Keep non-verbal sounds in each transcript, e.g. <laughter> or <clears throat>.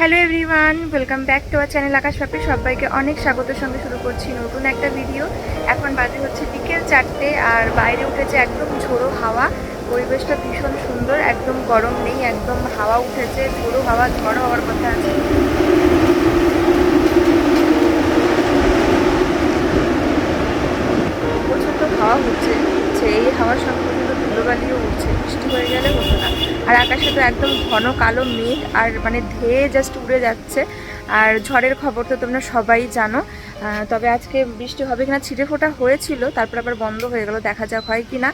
Hello everyone welcome back to our channel Akash Papi সবাইকে অনেক স্বাগতের সঙ্গে শুরু করছি নতুন একটা ভিডিও এখন বাজে হচ্ছে বিকেল চারটে আর বাইরে উঠেছে একদম ঝোড়ো হাওয়া। পরিবেশটা ভীষণ সুন্দর, একদম গরম নেই, একদম হাওয়া উঠেছে, ঝোড়ো হাওয়া, ঝড়ো হওয়ার কথা আছে। প্রচণ্ড হাওয়া হচ্ছে এই হাওয়ার সঙ্গে পর্যন্ত ধুলোবালিও উঠছে, বৃষ্টি হয়ে গেলে হতো না। আর আকাশে তো একদম ঘন কালো মেঘ আর মানে ধেয়ে জাস্ট উড়ে যাচ্ছে। আর ঝড়ের খবর তো তোমরা সবাই জানো। তবে আজকে বৃষ্টি হবে কিনা ছিটে ফোটা হয়েছিল, তারপর আবার বন্ধ হয়ে গেল, দেখা যাক হয় কিনা।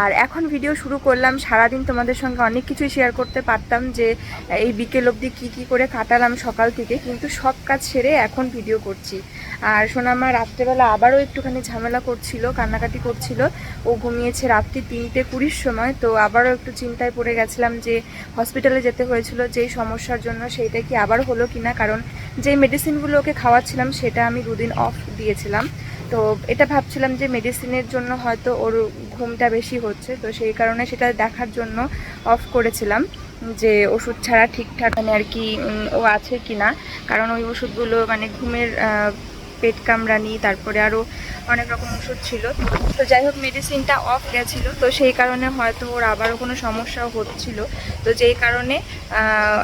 আর এখন ভিডিও শুরু করলাম, সারাদিন তোমাদের সঙ্গে অনেক কিছুই শেয়ার করতে পারতাম যে, এই বিকেল অবধি কী কী করে কাটালাম সকাল থেকে, কিন্তু সব কাজ সেরে এখন ভিডিও করছি। আর সোনামা রাত্রেবেলা আবারও একটুখানি ঝামেলা করছিল, কান্নাকাটি করছিল। ও ঘুমিয়েছে রাত্রি তিনটে কুড়ির সময়, তো আবারও একটু চিন্তায় পড়ে গেছিলাম যে হসপিটালে যেতে হয়েছিল, যেই সমস্যার জন্য সেইটা কি আবার হলো কিনা, কারণ যে মেডিসিনগুলো ওকে খাওয়াচ্ছিলাম, সেটা আমি দুদিন অফ দিয়েছিলাম। তো এটা ভাবছিলাম যে মেডিসিনের জন্য হয়তো ওর ঘুমটা বেশি হচ্ছে, তো সেই কারণে সেটা দেখার জন্য অফ করেছিলাম যে ওষুধ ছাড়া ঠিকঠাক মানে আর কি ও আছে কি না কারণ ওই ওষুধগুলো মানে ঘুমের পেট কামড়ানি, তারপরে আরও অনেক রকম ওষুধ ছিল। তো যাই হোক মেডিসিনটা অফ গেছিল। তো সেই কারণে হয়তো ওর আবারও কোনো সমস্যাও হচ্ছিল। তো যেই কারণে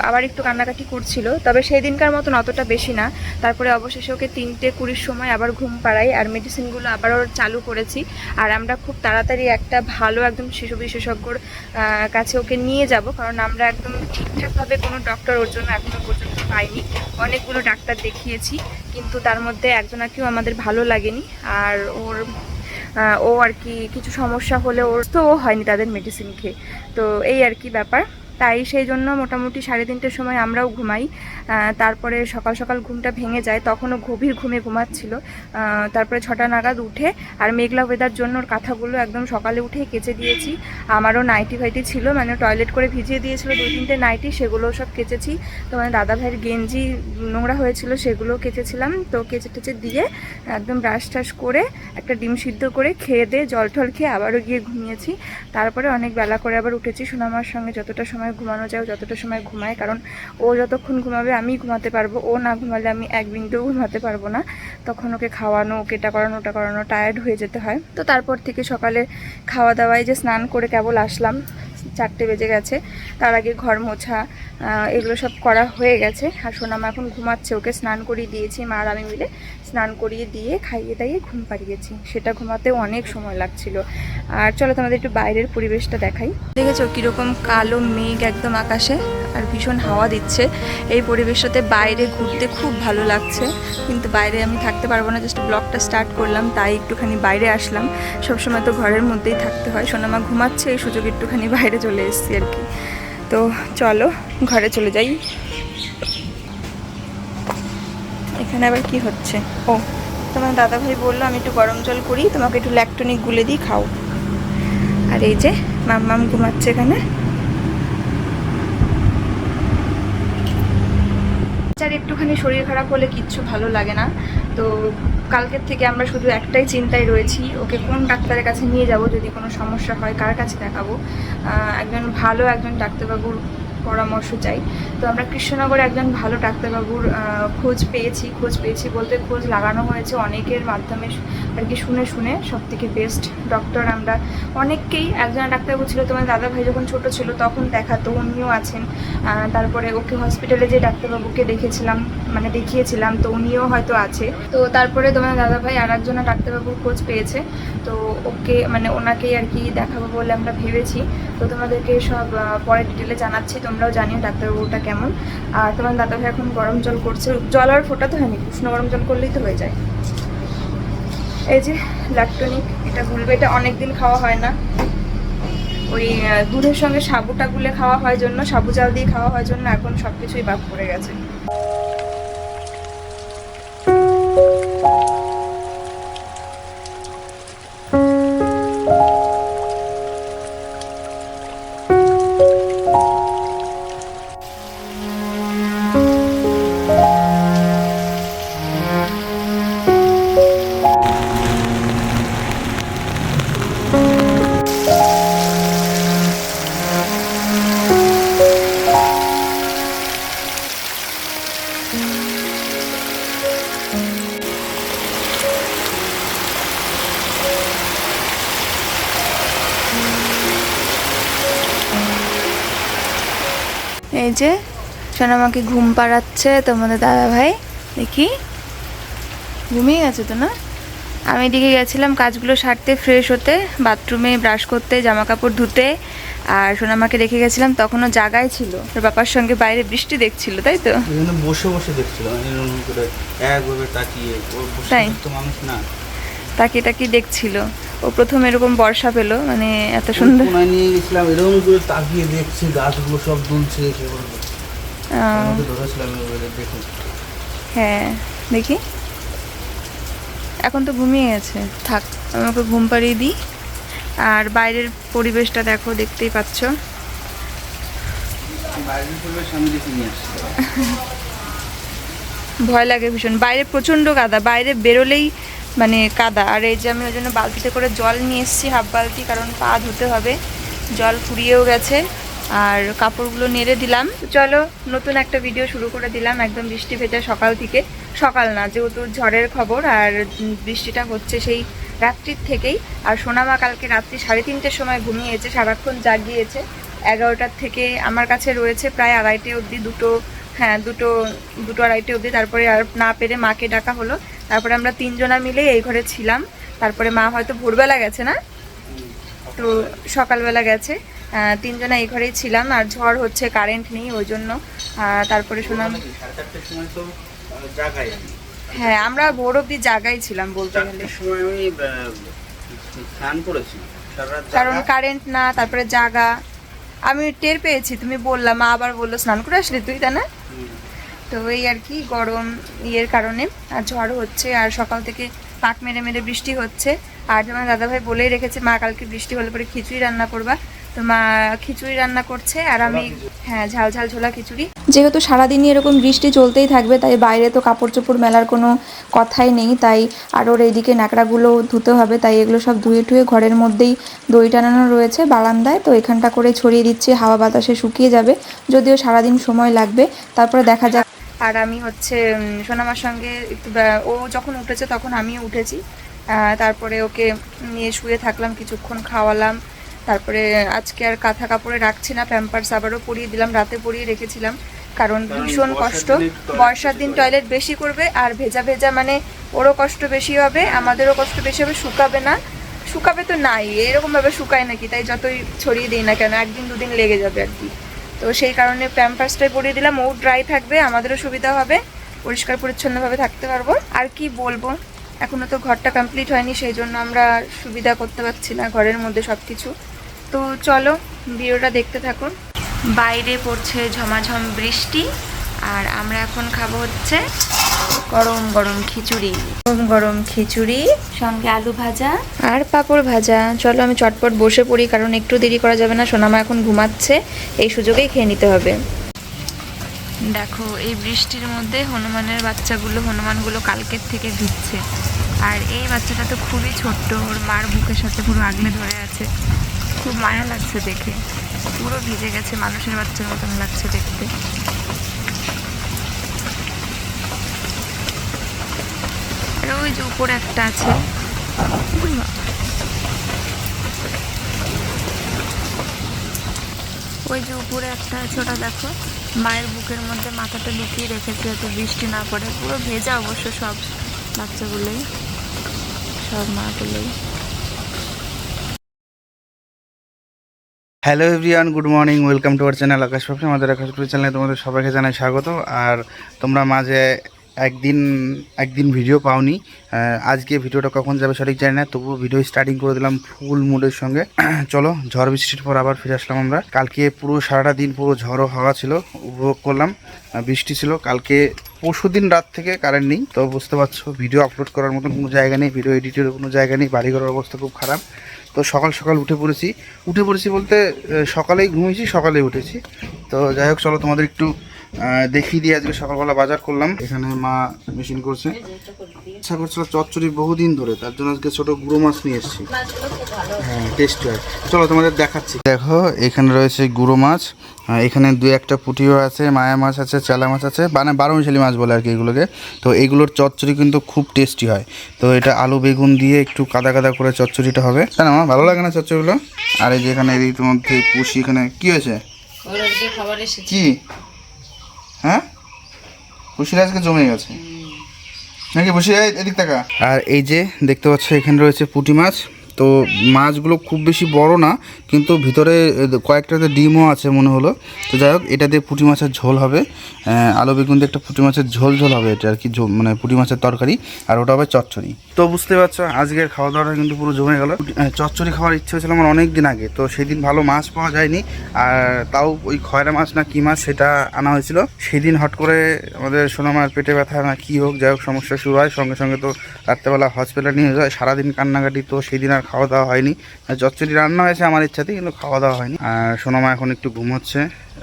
আবার একটু কান্নাকাটি করছিল। তবে সেই দিনকার মতন অতটা বেশি না। তারপরে অবশেষে ওকে তিনটে কুড়ির সময় আবার ঘুম পাড়াই আর মেডিসিনগুলো আবার ওর চালু করেছি। আর আমরা খুব তাড়াতাড়ি একটা ভালো একদম শিশু বিশেষজ্ঞর কাছে ওকে নিয়ে যাব। কারণ আমরা একদম ঠিকঠাকভাবে কোনো ডক্টর ওর জন্য এখনও পর্যন্ত পাইনি। অনেকগুলো ডাক্তার দেখিয়েছি। কিন্তু তার মধ্যে একজনাকেও আমাদের ভালো লাগেনি। আর ওর ও আর কি কিছু সমস্যা হলে ওর, তো হয়নি তাদের মেডিসিন খেয়ে। তো এই আর কি ব্যাপার। তাই সেই জন্য মোটামুটি সাড়ে তিনটের সময় আমরাও ঘুমাই। তারপরে সকাল সকাল ঘুমটা ভেঙে যায়, তখনও গভীর ঘুমে ঘুমাচ্ছিল। তারপরে ছটা নাগাদ উঠে আর মেঘলা ওয়েদার জন্য ওর কাঁথাগুলো একদম সকালে উঠে কেচে দিয়েছি। আমারও নাইটি ফাইটি ছিল মানে টয়লেট করে ভিজিয়ে দিয়েছিল দুই তিনটে নাইটি সেগুলো সব কেচেছি। তো মানে দাদা ভাইয়ের গেঞ্জি নোংরা হয়েছিল সেগুলো কেচেছিলাম। তো কেচে টেচে দিয়ে একদম ব্রাশ টাশ করে, একটা ডিম সিদ্ধ করে খেয়ে দিয়ে জল টল খেয়ে আবারও গিয়ে ঘুমিয়েছি। তারপরে অনেক বেলা করে আবার উঠেছি সোনামার সঙ্গে, যতটা সময় ঘুমানো যায় যতটা সময় ঘুমায়, কারণ ও যতক্ষণ ঘুমাবে আমি ঘুমাতে পারব। ও না ঘুমালে আমি এক বিন্দুও ঘুমাতে পারব না। তখন ওকে খাওয়ানো, ওকে এটা করানো, ওটা করানো টায়ার্ড হয়ে যেতে হয়। তো তারপর থেকে সকালে খাওয়া দাওয়ায় যে স্নান করে কেবল আসলাম। চারটে বেজে গেছে। তার আগে ঘর মোছা এগুলো সব করা হয়ে গেছে। আর সোনামা এখন ঘুমাচ্ছে। ওকে স্নান করিয়ে দিয়েছি, মা আর আমি মিলে স্নান করিয়ে দিয়ে খাইয়ে দাইয়ে ঘুম পাড়িয়েছি। সেটা ঘুমাতে অনেক সময় লাগছিল। আর চলো তোমাদের একটু বাইরের পরিবেশটা দেখাই। দেখেছ কীরকম কালো মেঘ একদম আকাশে? আর ভীষণ হাওয়া দিচ্ছে। এই পরিবেশটাতে বাইরে ঘুরতে খুব ভালো লাগছে। কিন্তু বাইরে আমি থাকতে পারব না জাস্ট ব্লগটা স্টার্ট করলাম, তাই একটুখানি বাইরে আসলাম। সবসময় তো ঘরের মধ্যেই থাকতে হয়। সোনামা ঘুমাচ্ছে, এই সুযোগ একটুখানি বাইরে চলে এসেছি আর কি। তো চলো, ঘরে চলে যাই। এখানে আবার কি হচ্ছে? ও, তোমার দাদাভাই বলল, আমি একটু গরম জল করি, তোমাকে একটু ল্যাকটনিক গুলে দিই, খাও। আর এই যে, মাম্মাম ঘুমাচ্ছে এখানে। যার একটুখানি শরীর খারাপ হলে কিচ্ছু ভালো লাগে না। তো কালকের থেকে আমরা শুধু একটাই চিন্তায় রয়েছি, ওকে কোন ডাক্তারের কাছে নিয়ে যাব যদি কোনো সমস্যা হয়, কার কাছে দেখাবো? একজন ভালো একজন ডাক্তারবাবুর পরামর্শ চাই। তো আমরা কৃষ্ণনগরে একজন ভালো ডাক্তারবাবুর খোঁজ পেয়েছি খোঁজ পেয়েছি বলতে খোঁজ লাগানো হয়েছে অনেকের মাধ্যমে আর কি শুনে শুনে সব থেকে বেস্ট ডক্টর আমরা। অনেককেই একজন ডাক্তারবাবু ছিল তোমার দাদা ভাই যখন ছোট ছিল তখন দেখাতো, উনিও আছেন। তারপরে ওকে হসপিটালে যে ডাক্তারবাবুকে দেখেছিলাম মানে দেখিয়েছিলাম, তো উনিও হয়তো আছে। তো তারপরে তোমার দাদা ভাই আর একজন ডাক্তারবাবুর খোঁজ পেয়েছে, তো ওকে মানে ওনাকেই আর কি দেখাবো বলে আমরা ভেবেছি। তো তোমাদেরকে সব পরে ডিটেলে জানাচ্ছি। তোমরাও জানি ডাক্তারবাবুটা কেমন। আর তোমার দাদা ভাই এখন গরম জল করছে, জল আর ফোটা তো হয়নি, উষ্ণ গরম জল করলেই তো হয়ে যায়। এই যে ল্যাকটনিক এটা গুলবে এটা অনেকদিন খাওয়া হয় না। ওই দুধের সঙ্গে সাবুটা গুলে খাওয়া হয় জন্য, সাবু জাল দিয়ে খাওয়া হয় জন্য এখন সব কিছুই বাদ পড়ে গেছে। এই যে সোনামাকে ঘুম পাড়াচ্ছে তোমাদের দাদা ভাই দেখি। ঘুমিয়ে গেছে তো না? আমি এদিকে গেছিলাম কাজগুলো সারতে ফ্রেশ হতে বাথরুমে ব্রাশ করতে জামা কাপড় ধুতে আর সোনামাকে রেখে গেছিলাম তখনও জাগায় ছিল। ওর বাবার সঙ্গে বাইরে বৃষ্টি দেখছিল তাই তো? বসে বসে তাকিয়ে তাকিয়ে তাকিয়ে দেখছিল। ও প্রথম এরকম বর্ষা পেল মানে এত সুন্দর। নিয়ে গেছিলাম এরকম করে তাকিয়ে দেখছে গাছগুলো সব দুলছে দেখুন। হ্যাঁ দেখি। এখন তো ঘুমিয়ে গেছে। থাক আমাকে ঘুম পাড়িয়ে দিই। আর বাইরের পরিবেশটা দেখো দেখতেই পাচ্ছ। ভয় লাগে ভীষণ। বাইরে প্রচণ্ড কাদা বাইরে বেরোলেই মানে কাদা। আর এই যে আমি ওই জন্য বালতিতে করে জল নিয়ে এসেছি হাফ বালতি, কারণ পা ধুতে হবে। জল ফুরিয়েও গেছে। আর কাপড়গুলো নেড়ে দিলাম। চলো, নতুন একটা ভিডিও শুরু করে দিলাম। একদম বৃষ্টি ভেজা সকাল থেকে। সকাল না, যেহেতু ঝড়ের খবর আর বৃষ্টিটা হচ্ছে সেই রাত্রির থেকেই। আর সোনামা কালকে রাত্রি সাড়ে তিনটের সময় ঘুমিয়েছে, সারাক্ষণ জাগিয়েছে। এগারোটার থেকে আমার কাছে রয়েছে প্রায় আড়াইটে অবধি, দুটো হ্যাঁ দুটো দুটো আড়াইটে অবধি। তারপরে আর না পেরে মাকে ডাকা হলো। তারপরে আমরা তিনজনা মিলে এই ঘরে ছিলাম। তারপরে মা হয়তো ভোরবেলা গেছে না? তো সকালবেলা গেছে। তিনজনা এই ঘরেই ছিলাম আর ঝড় হচ্ছে কারেন্ট নেই ওই জন্য। তারপরে শুনলাম হ্যাঁ আমরা ভোর অবধি জাগাই ছিলাম বলতে গেলে। কারণ কারেন্ট না তারপরে জাগা। আমি টের পেয়েছি তুমি বললাম মা আবার বলল স্নান করে আসলি তুই তা না। তো এই আর কি গরম ইয়ের কারণে। আর ঝড় হচ্ছে আর সকাল থেকে পাক মেরে মেরে বৃষ্টি হচ্ছে। আর যেমন দাদাভাই বলেই রেখেছে মা কালকে বৃষ্টি হলে পরে খিচুড়ি রান্না করবা। তো মা খিচুড়ি রান্না করছে আর আমি হ্যাঁ ঝাল ঝাল ঝোলা খিচুড়ি। যেহেতু সারাদিনই এরকম বৃষ্টি চলতেই থাকবে তাই বাইরে তো কাপড় চোপড় মেলার কোনো কথাই নেই। তাই আর ওর এইদিকে ন্যাকড়াগুলো ধুতে হবে তাই এগুলো সব ধুয়ে টুয়ে ঘরের মধ্যেই দই টানানো রয়েছে বারান্দায়। তো এখানটা করে ছড়িয়ে দিচ্ছে হাওয়া বাতাসে শুকিয়ে যাবে। যদিও সারাদিন সময় লাগবে তারপরে দেখা যাক আর আমি হচ্ছে সোনামার সঙ্গে একটু ও যখন উঠেছে তখন আমিও উঠেছি। তারপরে ওকে নিয়ে শুয়ে থাকলাম কিছুক্ষণ খাওয়ালাম। তারপরে আজকে আর কাঁথা কাপড়ে রাখছি না প্যাম্পার্স আবারও পরিয়ে দিলাম রাতে পরিয়ে রেখেছিলাম। কারণ ভীষণ কষ্ট। বর্ষার দিন টয়লেট বেশি করবে আর ভেজা ভেজা মানে ওরও কষ্ট বেশি হবে আমাদেরও কষ্ট বেশি হবে শুকাবে না। শুকাবে তো নাই এরকমভাবে শুকায় নাকি তাই যতই ছড়িয়ে দিই না কেন একদিন দুদিন লেগে যাবে আর কি। তো সেই কারণে প্যাম্পার্সটাই পরিয়ে দিলাম। ও ড্রাই থাকবে, আমাদেরও সুবিধা হবে। পরিষ্কার পরিচ্ছন্নভাবে থাকতে পারব। আর কি বলব? এখনও তো ঘরটা কমপ্লিট হয়নি, সেই জন্য আমরা সুবিধা করতে পারছি না ঘরের মধ্যে সব কিছু তো চলো, ভিডিওটা দেখতে থাকুন। বাইরে পড়ছে ঝমাঝম বৃষ্টি, আর আমরা এখন খাব হচ্ছে গরম গরম খিচুড়ি। গরম গরম খিচুড়ি, সঙ্গে আলু ভাজা আর পাঁপড় ভাজা। চলো আমি চটপট বসে পড়ি, কারণ একটু দেরি করা যাবে না, সোনামা এখন ঘুমাচ্ছে, এই সুযোগেই খেয়ে নিতে হবে। দেখো, এই বৃষ্টির মধ্যে হনুমানের বাচ্চাগুলো, হনুমানগুলো কালকের থেকে ভিজছে। আর এই বাচ্চাটা তো খুবই ছোট্ট, ওর মার বুকের সাথে পুরো আগলে ধরে আছে। খুব মায়া লাগছে দেখে। পুরো ভিজে গেছে, মানুষের বাচ্চার মতন লাগছে দেখতে। আর ওই যে উপরে একটা আছে। ওই যে উপরে একটা আছে ওটা দেখো, মায়ের বুকের মধ্যে মাথাটা লুকিয়ে রেখেছে যাতে বৃষ্টি না পড়ে। পুরো ভেজা অবশ্য সব বাচ্চাগুলোই, সব মাগুলোই। Hello everyone good morning welcome to our channel Akash Papri আমাদের আকাশ চ্যানেলে তোমাদের সবাইকে জানাই স্বাগত। আর তোমরা মাঝে একদিন একদিন ভিডিও পাওনি। আজকে ভিডিওটা কখন যাবে সঠিক জানি না, তবুও ভিডিও স্টার্টিং করে দিলাম ফুল মুডের সঙ্গে। <clears throat> চলো, ঝড় বৃষ্টির পর আবার ফিরে আসলাম আমরা। কালকে পুরো সারাটা দিন পুরো ঝড়ো হাওয়া ছিল, উপভোগ করলাম। বৃষ্টি ছিল। কালকে পরশু দিন রাত থেকে কারেন্ট নেই। তো বুঝতে পারছ ভিডিও আপলোড করার মতন কোনো জায়গা নেই ভিডিও এডিটের কোনো জায়গা নেই, বাড়িঘরের অবস্থা খুব খারাপ। তো সকাল সকাল উঠে পড়েছি। উঠে পড়েছি বলতে সকালেই ঘুমিয়েছি, সকালেই উঠেছি। তো যাই হোক, চলো তোমাদের একটু দেখিয়ে দিয়ে আজকে সকালবেলা বাজার করলাম। এখানে মা মেশিন করছে। ইচ্ছা করছিল চচ্চড়ি বহুদিন ধরে তার জন্য আজকে ছোট গুঁড়ো মাছ নিয়ে এসেছি। হ্যাঁ টেস্ট হয়। চলো তোমাদের দেখাচ্ছি। দেখো এখানে রয়েছে গুঁড়ো মাছ। এখানে দু একটা পুঁটিও আছে মায়া মাছ আছে চেলা মাছ আছে মানে বারো মিশালি মাছ বলে আর কি এগুলোকে। তো এগুলোর চচ্চড়ি কিন্তু খুব টেস্টি হয়। তো এটা আলু বেগুন দিয়ে একটু কাদা কাদা করে চচ্চড়িটা হবে। তাই না ভালো লাগে না চচ্চড়িগুলো? আর এই যে এখানে এর মধ্যে পুষি এখানে কি হয়েছে? কি? হ্যাঁ? পুষির আজকে জমে গেছে নাকি বসে এদিক টাকা আর এই যে দেখতে পাচ্ছ এখানে রয়েছে পুঁটি মাছ। তো মাছগুলো খুব বেশি বড় না, কিন্তু ভিতরে কয়েকটাতে ডিমও আছে মনে হলো। তো যাই হোক, এটা দিয়ে পুঁটি মাছের ঝোল হবে। আলু বেগুন দিয়ে একটা পুঁটি মাছের ঝোল ঝোল হবে এটা আর কি মানে পুঁটি মাছের তরকারি, আর ওটা হবে চচ্চড়ি। তো বুঝতে পারছ, আজকের খাওয়া দাওয়াটা কিন্তু পুরো জমে গেল। চচ্চড়ি খাওয়ার ইচ্ছে হয়েছিল আমার অনেক দিন আগে, তো সেদিন ভালো মাছ পাওয়া যায়নি। আর তাও ওই খয়রা মাছ না কি মাছ সেটা আনা হয়েছিল। সেদিন হট করে আমাদের সোনামার পেটে ব্যথা না কী হোক, যাই হোক, সমস্যা শুরু হয়। সঙ্গে সঙ্গে তো রাত্রেবেলা হসপিটালে নিয়ে যায়, সারাদিন কান্নাকাটি, তো সেদিন আর খাওয়া দাওয়া হয়নি চচ্চড়ি রান্না হয়েছে আমার ইচ্ছাতেই কিন্তু খাওয়া দাওয়া হয়নি। আর সোনামা এখন একটু ঘুমোচ্ছে,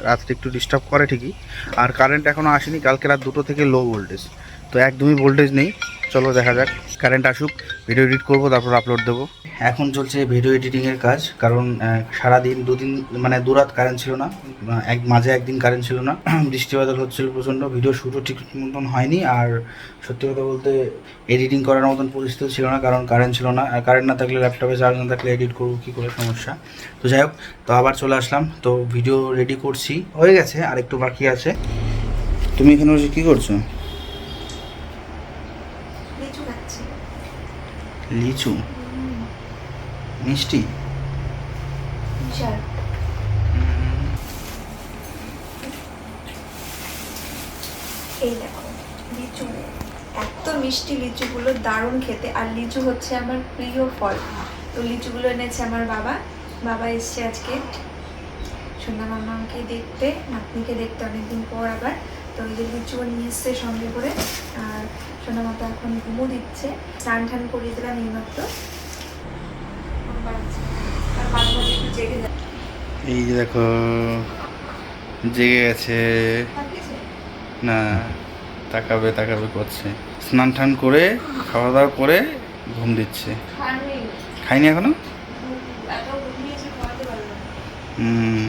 রাত্রে একটু ডিস্টার্ব করে ঠিকই। আর কারেন্ট এখনও আসেনি, কালকে রাত দুটো থেকে লো ভোল্টেজ তো একদমই ভোল্টেজ নেই। চলো দেখা যাক। কারেন্ট আসুক ভিডিও এডিট করব, তারপর আপলোড দেবো। এখন চলছে ভিডিও এডিটিংয়ের কাজ, কারণ সারাদিন দুদিন মানে দুরাত কারেন্ট ছিল না এক, মাঝে একদিন কারেন্ট ছিল না। <clears throat> বৃষ্টি বাদল হচ্ছিল প্রচণ্ড ভিডিও শ্যুটও ঠিক মতন হয়নি, আর সত্যি কথা বলতে এডিটিং করার মতন পরিস্থিতি ছিল না, কারণ কারেন্ট ছিল না। কারেন্ট না থাকলে ল্যাপটপে চার্জ না থাকলে এডিট করব, কী করে সমস্যা? তো যাই হোক, তো আবার চলে আসলাম। তো ভিডিও রেডি করছি, হয়ে গেছে আর একটু বাকি আছে। তুমি এখানে কী করছ লিচু খাচ্ছি লিচু। মিষ্টি? এই দেখো, লিচু। এত মিষ্টি লিচুগুলো দারুণ খেতে। আর লিচু হচ্ছে আমার প্রিয় ফল। তো লিচুগুলো এনেছে আমার বাবা। বাবা এসছে আজকে। সোনা মামাকে দেখতে, নাতনিকে দেখতে অনেকদিন পর আবার। তো ওই যে লিচুও নিয়ে এসছে সঙ্গে করে আর সোনা মাতা এখন ঘুমো দিচ্ছে। স্নান টান করিয়ে দিলাম এইমাত্র। এই যে দেখো জেগে গেছে? না তাকাবে তাকাবে করছে। স্নান টান করে খাওয়া দাওয়া করে ঘুম দিচ্ছে। খাইনি এখনও? হুম।